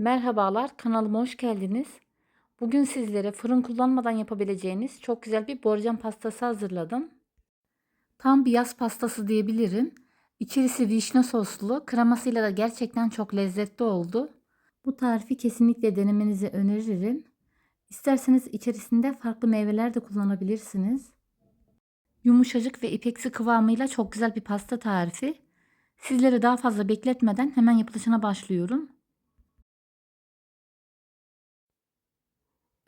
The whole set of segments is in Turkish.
Merhabalar, kanalıma hoş geldiniz. Bugün sizlere fırın kullanmadan yapabileceğiniz çok güzel bir borcam pastası hazırladım. Tam bir yaz pastası diyebilirim. İçerisi vişne soslu, kremasıyla da gerçekten çok lezzetli oldu. Bu tarifi kesinlikle denemenizi öneririm. İsterseniz içerisinde farklı meyveler de kullanabilirsiniz. Yumuşacık ve ipeksi kıvamıyla çok güzel bir pasta tarifi. Sizleri daha fazla bekletmeden hemen yapılışına başlıyorum.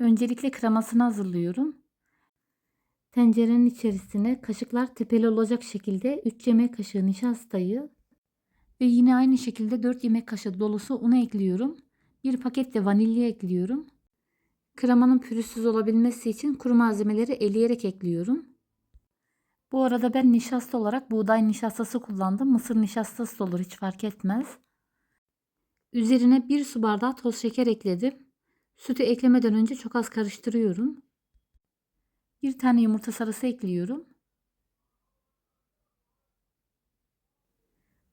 Öncelikle kremasını hazırlıyorum. Tencerenin içerisine kaşıklar tepeli olacak şekilde 3 yemek kaşığı nişastayı ve yine aynı şekilde 4 yemek kaşığı dolusu unu ekliyorum. Bir paket de vanilya ekliyorum. Kremanın pürüzsüz olabilmesi için kuru malzemeleri eleyerek ekliyorum. Bu arada ben nişasta olarak buğday nişastası kullandım. Mısır nişastası da olur hiç fark etmez. Üzerine 1 su bardağı toz şeker ekledim. Sütü eklemeden önce çok az karıştırıyorum. Bir tane yumurta sarısı ekliyorum.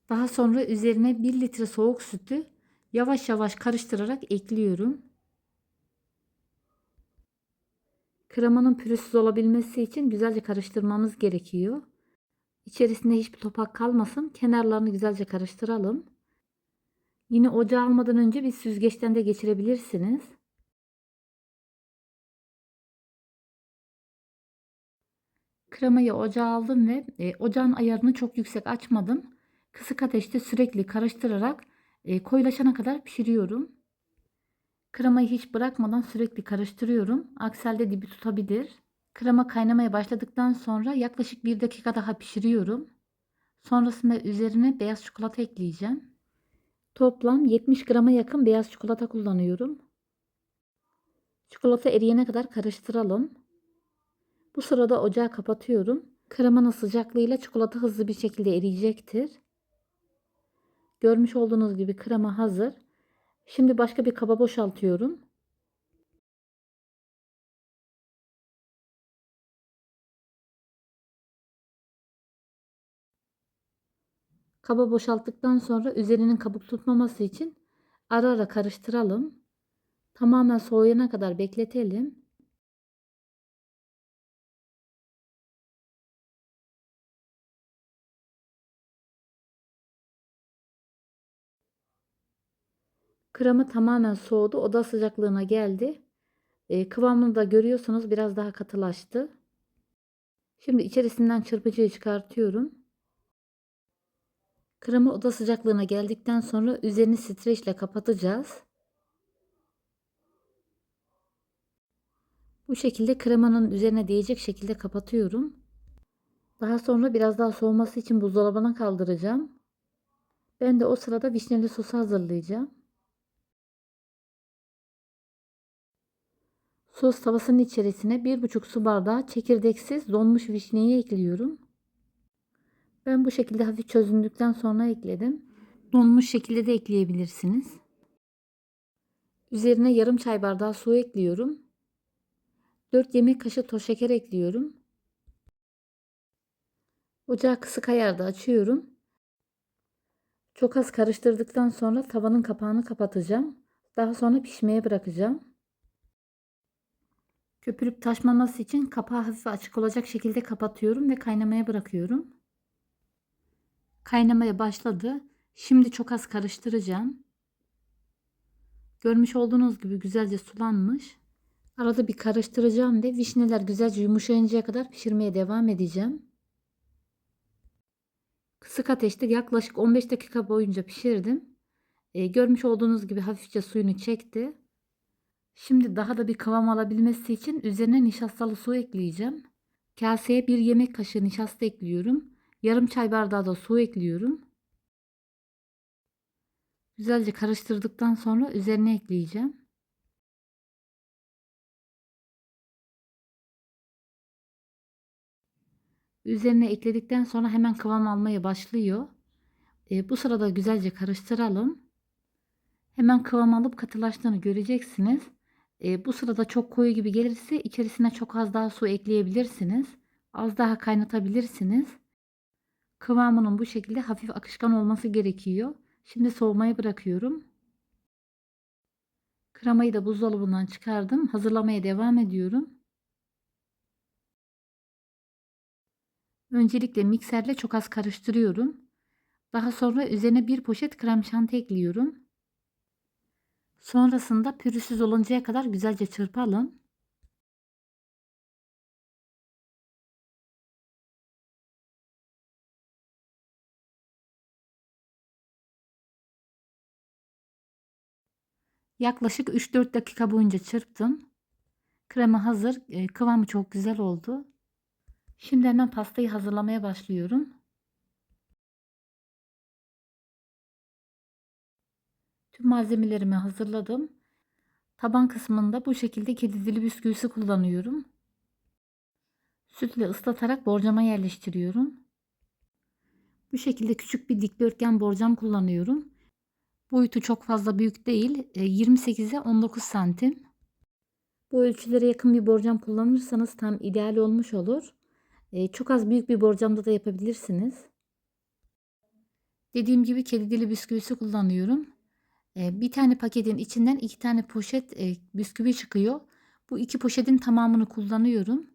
Daha sonra üzerine 1 litre soğuk sütü yavaş yavaş karıştırarak ekliyorum. Kremanın pürüzsüz olabilmesi için güzelce karıştırmamız gerekiyor. İçerisinde hiçbir topak kalmasın. Kenarlarını güzelce karıştıralım. Yine ocağa almadan önce bir süzgeçten de geçirebilirsiniz. Kremayı ocağa aldım ve e, ocağın ayarını çok yüksek açmadım. Kısık ateşte sürekli karıştırarak e, koyulaşana kadar pişiriyorum. Kremayı hiç bırakmadan sürekli karıştırıyorum. Aksi halde dibi tutabilir. Krema kaynamaya başladıktan sonra yaklaşık 1 dakika daha pişiriyorum. Sonrasında üzerine beyaz çikolata ekleyeceğim. Toplam 70 grama yakın beyaz çikolata kullanıyorum. Çikolata eriyene kadar karıştıralım. Bu sırada ocağı kapatıyorum. Kremanın sıcaklığıyla çikolata hızlı bir şekilde eriyecektir. Görmüş olduğunuz gibi krema hazır. Şimdi başka bir kaba boşaltıyorum. Kaba boşalttıktan sonra üzerinin kabuk tutmaması için ara ara karıştıralım. Tamamen soğuyana kadar bekletelim. Krema tamamen soğudu. Oda sıcaklığına geldi. E, kıvamını da görüyorsunuz biraz daha katılaştı. Şimdi içerisinden çırpıcıyı çıkartıyorum. Krema oda sıcaklığına geldikten sonra üzerini streçle kapatacağız. Bu şekilde kremanın üzerine değecek şekilde kapatıyorum. Daha sonra biraz daha soğuması için buzdolabına kaldıracağım. Ben de o sırada vişneli sosu hazırlayacağım. Sos tavasının içerisine 1,5 su bardağı çekirdeksiz donmuş vişneyi ekliyorum. Ben bu şekilde hafif çözündükten sonra ekledim. Donmuş şekilde de ekleyebilirsiniz. Üzerine yarım çay bardağı su ekliyorum. 4 yemek kaşığı toz şeker ekliyorum. Ocağı kısık ayarda açıyorum. Çok az karıştırdıktan sonra tavanın kapağını kapatacağım. Daha sonra pişmeye bırakacağım. Köpürüp taşmaması için kapağı hafif açık olacak şekilde kapatıyorum ve kaynamaya bırakıyorum. Kaynamaya başladı. Şimdi çok az karıştıracağım. Görmüş olduğunuz gibi güzelce sulanmış. Arada bir karıştıracağım ve vişneler güzelce yumuşayıncaya kadar pişirmeye devam edeceğim. Kısık ateşte yaklaşık 15 dakika boyunca pişirdim. Ee, görmüş olduğunuz gibi hafifçe suyunu çekti. Şimdi daha da bir kıvam alabilmesi için üzerine nişastalı su ekleyeceğim. Kaseye bir yemek kaşığı nişasta ekliyorum. Yarım çay bardağı da su ekliyorum. Güzelce karıştırdıktan sonra üzerine ekleyeceğim. Üzerine ekledikten sonra hemen kıvam almaya başlıyor. E, bu sırada güzelce karıştıralım. Hemen kıvam alıp katılaştığını göreceksiniz. E, bu sırada çok koyu gibi gelirse içerisine çok az daha su ekleyebilirsiniz. Az daha kaynatabilirsiniz. Kıvamının bu şekilde hafif akışkan olması gerekiyor. Şimdi soğumaya bırakıyorum. Kremayı da buzdolabından çıkardım. Hazırlamaya devam ediyorum. Öncelikle mikserle çok az karıştırıyorum. Daha sonra üzerine bir poşet krem şanti ekliyorum. Sonrasında pürüzsüz oluncaya kadar güzelce çırpalım. Yaklaşık 3-4 dakika boyunca çırptım. Krema hazır. E, kıvamı çok güzel oldu. Şimdi hemen pastayı hazırlamaya başlıyorum. Tüm malzemelerimi hazırladım. Taban kısmında bu şekilde kedi dili bisküvisi kullanıyorum. Sütle ıslatarak borcama yerleştiriyorum. Bu şekilde küçük bir dikdörtgen borcam kullanıyorum. Boyutu çok fazla büyük değil. 28'e 19 santim. Bu ölçülere yakın bir borcam kullanırsanız tam ideal olmuş olur. E, çok az büyük bir borcamda da yapabilirsiniz. Dediğim gibi kedi dili bisküvisi kullanıyorum. Bir tane paketin içinden iki tane poşet bisküvi çıkıyor. Bu iki poşetin tamamını kullanıyorum.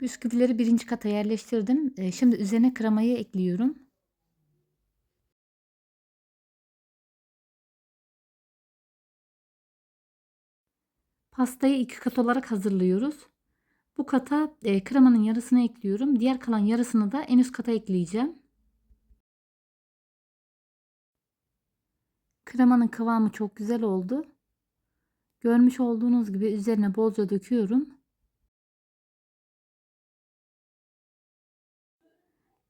Bisküvileri birinci kata yerleştirdim. Şimdi üzerine kremayı ekliyorum. Pastayı iki kat olarak hazırlıyoruz. Bu kata kremanın yarısını ekliyorum. Diğer kalan yarısını da en üst kata ekleyeceğim. Kremanın kıvamı çok güzel oldu. Görmüş olduğunuz gibi üzerine bolca döküyorum.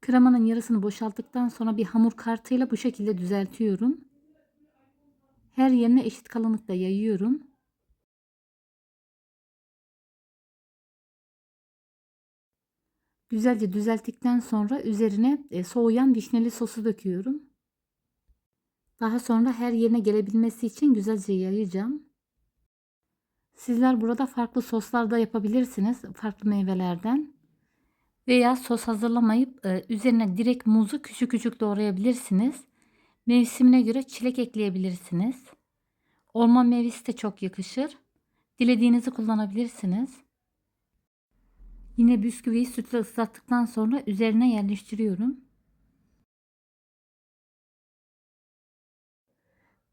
Kremanın yarısını boşalttıktan sonra bir hamur kartıyla bu şekilde düzeltiyorum. Her yerine eşit kalınlıkta yayıyorum. Güzelce düzelttikten sonra üzerine e, soğuyan vişneli sosu döküyorum. Daha sonra her yerine gelebilmesi için güzelce yayacağım. Sizler burada farklı soslar da yapabilirsiniz. Farklı meyvelerden. Veya sos hazırlamayıp e, üzerine direkt muzu küçük küçük doğrayabilirsiniz. Mevsimine göre çilek ekleyebilirsiniz. Orman meyvesi de çok yakışır. Dilediğinizi kullanabilirsiniz. Yine bisküviyi sütle ıslattıktan sonra üzerine yerleştiriyorum.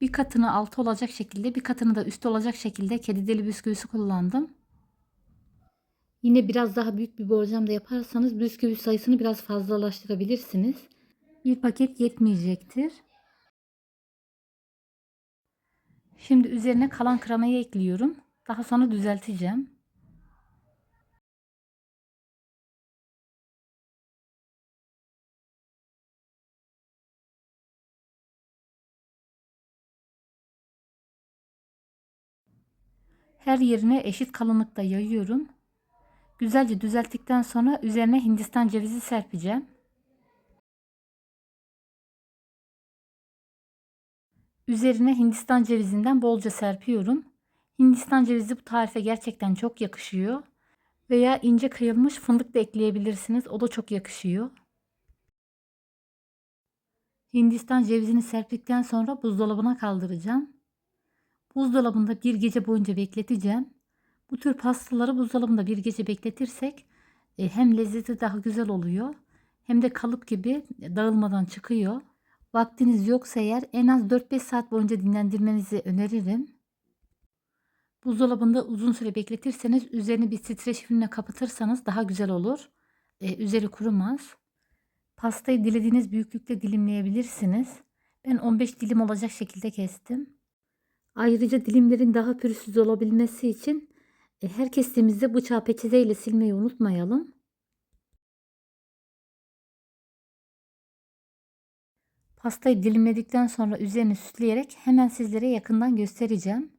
Bir katını altı olacak şekilde bir katını da üstü olacak şekilde kedi deli bisküvisi kullandım. Yine biraz daha büyük bir borcamda yaparsanız bisküvi sayısını biraz fazlalaştırabilirsiniz. Bir paket yetmeyecektir. Şimdi üzerine kalan kremayı ekliyorum. Daha sonra düzelteceğim. Her yerine eşit kalınlıkta yayıyorum. Güzelce düzelttikten sonra üzerine hindistan cevizi serpeceğim. Üzerine hindistan cevizinden bolca serpiyorum. Hindistan cevizi bu tarife gerçekten çok yakışıyor. Veya ince kıyılmış fındık da ekleyebilirsiniz. O da çok yakışıyor. Hindistan cevizini serptikten sonra buzdolabına kaldıracağım. Buzdolabında bir gece boyunca bekleteceğim. Bu tür pastaları buzdolabında bir gece bekletirsek e, hem lezzeti daha güzel oluyor hem de kalıp gibi dağılmadan çıkıyor. Vaktiniz yoksa eğer en az 4-5 saat boyunca dinlendirmenizi öneririm. Buzdolabında uzun süre bekletirseniz üzerini bir streç filmle kapatırsanız daha güzel olur. Ee, üzeri kurumaz. Pastayı dilediğiniz büyüklükte dilimleyebilirsiniz. Ben 15 dilim olacak şekilde kestim. Ayrıca dilimlerin daha pürüzsüz olabilmesi için e, her kestiğimizde bıçağı peçete ile silmeyi unutmayalım. Pastayı dilimledikten sonra üzerini süsleyerek hemen sizlere yakından göstereceğim.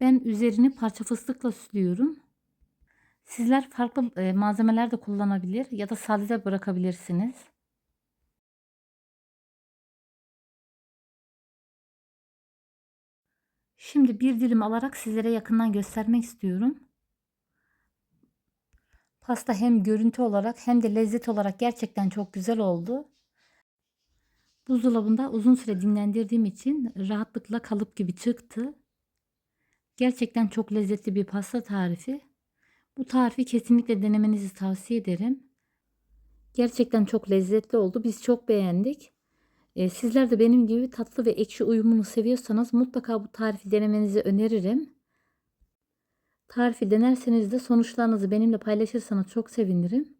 Ben üzerini parça fıstıkla süslüyorum. Sizler farklı e, malzemeler de kullanabilir ya da sade de bırakabilirsiniz. Şimdi bir dilim alarak sizlere yakından göstermek istiyorum. Pasta hem görüntü olarak hem de lezzet olarak gerçekten çok güzel oldu. Buzdolabında uzun süre dinlendirdiğim için rahatlıkla kalıp gibi çıktı. Gerçekten çok lezzetli bir pasta tarifi. Bu tarifi kesinlikle denemenizi tavsiye ederim. Gerçekten çok lezzetli oldu. Biz çok beğendik. Ee, sizler de benim gibi tatlı ve ekşi uyumunu seviyorsanız mutlaka bu tarifi denemenizi öneririm. Tarifi denerseniz de sonuçlarınızı benimle paylaşırsanız çok sevinirim.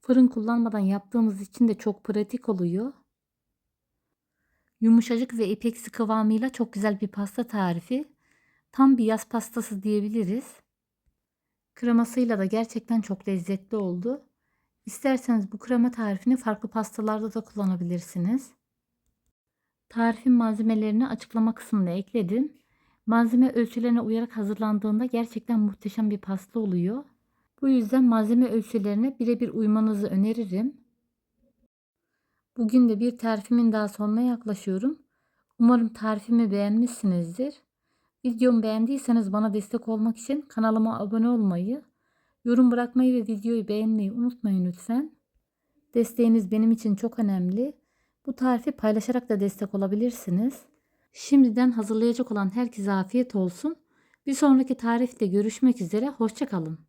Fırın kullanmadan yaptığımız için de çok pratik oluyor. Yumuşacık ve ipeksi kıvamıyla çok güzel bir pasta tarifi. Tam bir yaz pastası diyebiliriz. Kremasıyla da gerçekten çok lezzetli oldu. İsterseniz bu krema tarifini farklı pastalarda da kullanabilirsiniz. Tarifin malzemelerini açıklama kısmına ekledim. Malzeme ölçülerine uyarak hazırlandığında gerçekten muhteşem bir pasta oluyor. Bu yüzden malzeme ölçülerine birebir uymanızı öneririm. Bugün de bir tarifimin daha sonuna yaklaşıyorum. Umarım tarifimi beğenmişsinizdir. Videomu beğendiyseniz bana destek olmak için kanalıma abone olmayı, yorum bırakmayı ve videoyu beğenmeyi unutmayın lütfen. Desteğiniz benim için çok önemli. Bu tarifi paylaşarak da destek olabilirsiniz. Şimdiden hazırlayacak olan herkese afiyet olsun. Bir sonraki tarifte görüşmek üzere. Hoşçakalın.